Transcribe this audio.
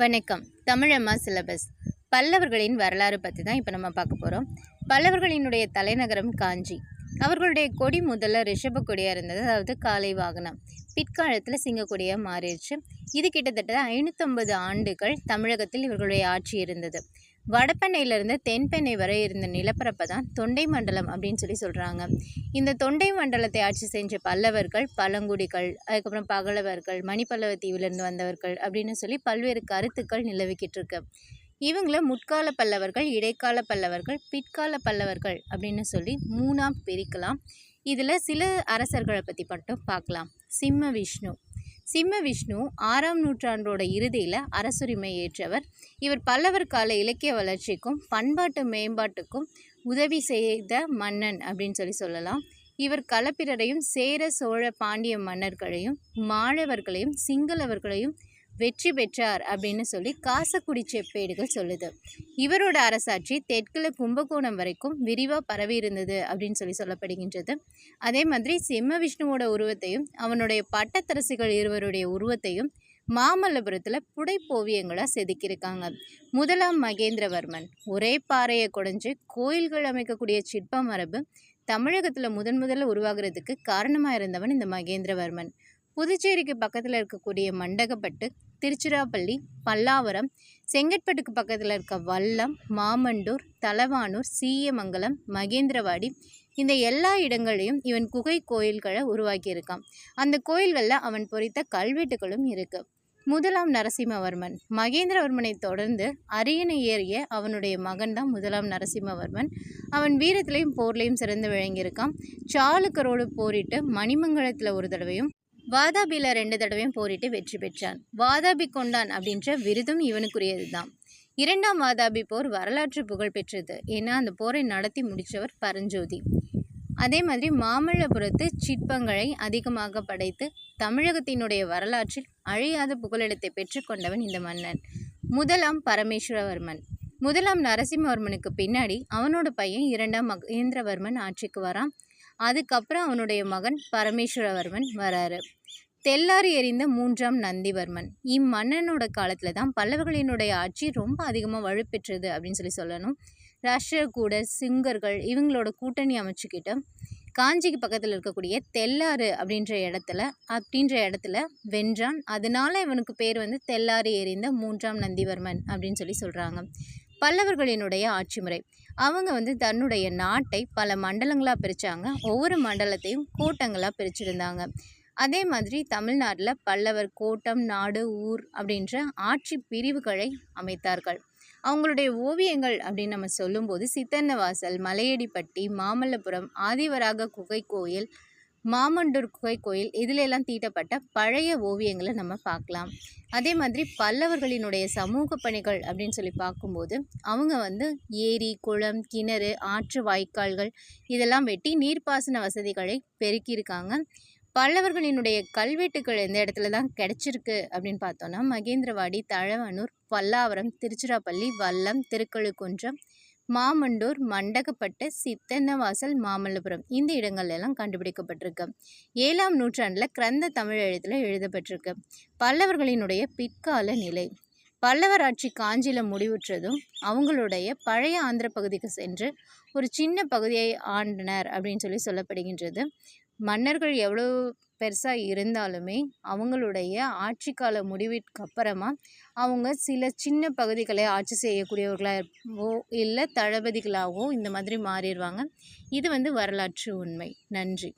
வணக்கம். தமிழம்மா சிலபஸ் பல்லவர்களின் வரலாறு பற்றி தான் இப்போ நம்ம பார்க்க போகிறோம் பல்லவர்களினுடைய தலைநகரம் காஞ்சி. அவர்களுடைய கொடி முதல்ல ரிஷப கொடியாக இருந்தது. அதாவது காலை வாகனம். பிற்காலத்தில் சிங்கக்கொடியாக மாறிடுச்சு. இது கிட்டத்தட்ட ஐநூற்றம்பது ஆண்டுகள் தமிழகத்தில் இவர்களுடைய ஆட்சி இருந்தது. வடபெண்ணையிலிருந்து தென்பெண்ணை வரை இருந்த நிலப்பரப்பை தான் தொண்டை மண்டலம் அப்படின்னு சொல்லி சொல்கிறாங்க இந்த தொண்டை மண்டலத்தை ஆட்சி செஞ்ச பல்லவர்கள் பழங்குடிகள் அதுக்கப்புறம் பகலவர்கள் மணிப்பல்லவ தீவிலிருந்து வந்தவர்கள் அப்படின்னு சொல்லி பல்வேறு கருத்துக்கள் நிலவிக்கிட்டு இருக்கு. இவங்கள முற்கால பல்லவர்கள் இடைக்கால பல்லவர்கள் பிற்கால பல்லவர்கள் அப்படின்னு சொல்லி மூணாக பிரிக்கலாம். இதில் சில அரசர்களை பற்றி மட்டும் பார்க்கலாம். சிம்ம விஷ்ணு. சிம்ம விஷ்ணு ஆறாம் நூற்றாண்டோட இறுதியில் அரசுரிமை ஏற்றவர். இவர் பல்லவர் கால இலக்கிய வளர்ச்சிக்கும் பண்பாட்டு மேம்பாட்டுக்கும் உதவி செய்த மன்னன் அப்படின்னு சொல்லி சொல்லலாம். இவர் களப்பிரரையும் சேர சோழ பாண்டிய மன்னர்களையும் மாழவர்களையும் சிங்களவர்களையும் வெற்றி பெற்றார் அப்படின்னு சொல்லி காசக்குடி செப்பேடுகள் சொல்லுது. இவரோட அரசாட்சி தெற்கில் கும்பகோணம் வரைக்கும் விரிவாக பரவி இருந்தது அப்படின்னு சொல்லி சொல்லப்படுகின்றது. அதே மாதிரி சிம்ம விஷ்ணுவோட உருவத்தையும் அவனுடைய பட்டத்தரசிகள் இருவருடைய உருவத்தையும் மாமல்லபுரத்தில் புடைப்போவியங்களாக செதுக்கியிருக்காங்க. முதலாம் மகேந்திரவர்மன் ஒரே பாறையை குடைஞ்சு கோயில்கள் அமைக்கக்கூடிய சிற்ப மரபு தமிழகத்தில் முதன் முதல்ல உருவாகிறதுக்கு காரணமாக இருந்தவன் இந்த மகேந்திரவர்மன். புதுச்சேரிக்கு பக்கத்தில் இருக்கக்கூடிய மண்டகப்பட்டு திருச்சிராப்பள்ளி பல்லாவரம் செங்கற்பட்டுக்கு பக்கத்தில் இருக்க வல்லம் மாமண்டூர் தலவானூர் சீயமங்கலம் மகேந்திரவாடி இந்த எல்லா இடங்களையும் இவன் குகை கோயில்களை உருவாக்கியிருக்கான். அந்த கோயில்களில் அவன் பொறித்த கல்வெட்டுகளும் இருக்குது முதலாம் நரசிம்மவர்மன். மகேந்திரவர்மனை தொடர்ந்து அரியணை ஏறிய அவனுடைய மகன் தான் முதலாம் நரசிம்மவர்மன். அவன் வீரத்திலையும் போர்லையும் சிறந்து விளங்கியிருக்கான். சாளுக்கரோடு போரிட்டு மணிமங்கலத்தில் ஒரு தடவையும் வாதாபியில் ரெண்டு தடவையும் போரிட்டு வெற்றி பெற்றான். வாதாபி கொண்டான் அப்படின்ற விருதும் இவனுக்குரியது தான் இரண்டாம் வாதாபி போர் வரலாற்று புகழ் பெற்றது. ஏன்னா அந்த போரை நடத்தி முடித்தவர் பரஞ்சோதி. அதே மாதிரி மாமல்லபுரத்து சிற்பங்களை அதிகமாக படைத்து தமிழகத்தினுடைய வரலாற்றில் அழியாத புகலிடத்தை பெற்றுக்கொண்டவன் இந்த மன்னன். முதலாம் பரமேஸ்வரவர்மன். முதலாம் நரசிம்மவர்மனுக்கு பின்னாடி அவனோட பையன் இரண்டாம் மகேந்திரவர்மன் ஆட்சிக்கு வரான். அதுக்கப்புறம் அவனுடைய மகன் பரமேஸ்வரவர்மன் வராரு. தெல்லாரி எறிந்த மூன்றாம் நந்திவர்மன். இம்மன்னனோட காலத்தில் தான் பல்லவர்களினுடைய ஆட்சி ரொம்ப அதிகமாக வலுப்பெற்றது அப்படின்னு சொல்லி சொல்லணும். ராஷ்டிரகூட சிங்கர்கள் இவங்களோட கூட்டணி அமைச்சுக்கிட்ட காஞ்சிக்கு பக்கத்தில் இருக்கக்கூடிய தெல்லாறு அப்படின்ற இடத்துல அப்படின்ற இடத்துல வென்றான். அதனால இவனுக்கு பேர் வந்து தெல்லாறு எறிந்த மூன்றாம் நந்திவர்மன் அப்படின்னு சொல்லி சொல்கிறாங்க பல்லவர்களினுடைய ஆட்சி முறை. அவங்க வந்து தன்னுடைய நாட்டை பல மண்டலங்களாக பிரித்தாங்க ஒவ்வொரு மண்டலத்தையும் கூட்டங்களாக பிரிச்சிருந்தாங்க. அதே மாதிரி தமிழ்நாட்டில் பல்லவர் கோட்டம் நாடு ஊர் அப்படின்ற ஆட்சி பிரிவுகளை அமைத்தார்கள். அவங்களுடைய ஓவியங்கள் அப்படின்னு நம்ம சொல்லும்போது சித்தன்னவாசல் மலையடிப்பட்டி மாமல்லபுரம் ஆதிவராக குகை கோயில் மாமண்டூர் குகை கோயில் இதிலெல்லாம் தீட்டப்பட்ட பழைய ஓவியங்களை நம்ம பார்க்கலாம். அதே மாதிரி பல்லவர்களினுடைய சமூக பணிகள் அப்படின்னு சொல்லி பார்க்கும்போது அவங்க வந்து ஏரி குளம் கிணறு ஆற்று வாய்க்கால்கள் இதெல்லாம் வெட்டி நீர்ப்பாசன வசதிகளை பெருக்கியிருக்காங்க. பல்லவர்களினுடைய கல்வெட்டுகள் எந்த இடத்துல தான் கிடைச்சிருக்கு அப்படின்னு பார்த்தோன்னா மகேந்திரவாடி தழவனூர் பல்லாவரம் திருச்சிராப்பள்ளி வல்லம் திருக்கழுக்குன்றம் மாமண்டூர் மண்டகப்பட்டு சித்தன்னவாசல் மாமல்லபுரம். இந்த இடங்கள்லாம் கண்டுபிடிக்கப்பட்டிருக்கு. ஏழாம் நூற்றாண்டில் கிரந்த தமிழ் எழுத்தில் எழுதப்பட்டிருக்கு. பல்லவர்களினுடைய பிற்கால நிலை. பல்லவர் ஆட்சி காஞ்சியில் முடிவுற்றதும் அவங்களுடைய பழைய ஆந்திர பகுதிக்கு சென்று ஒரு சின்ன பகுதியை ஆண்டனர் அப்படின்னு சொல்லி சொல்லப்படுகின்றது. மன்னர்கள் எவ்வளோ பெருசாக இருந்தாலுமே அவங்களுடைய ஆட்சி கால முடிவிற்கு அப்புறமா அவங்க சில சின்ன பகுதிகளை ஆட்சி செய்யக்கூடியவர்களாகவோ இல்லை தளபதிகளாகவோ இந்த மாதிரி மாறிடுவாங்க. இது வந்து வரலாற்று உண்மை. நன்றி.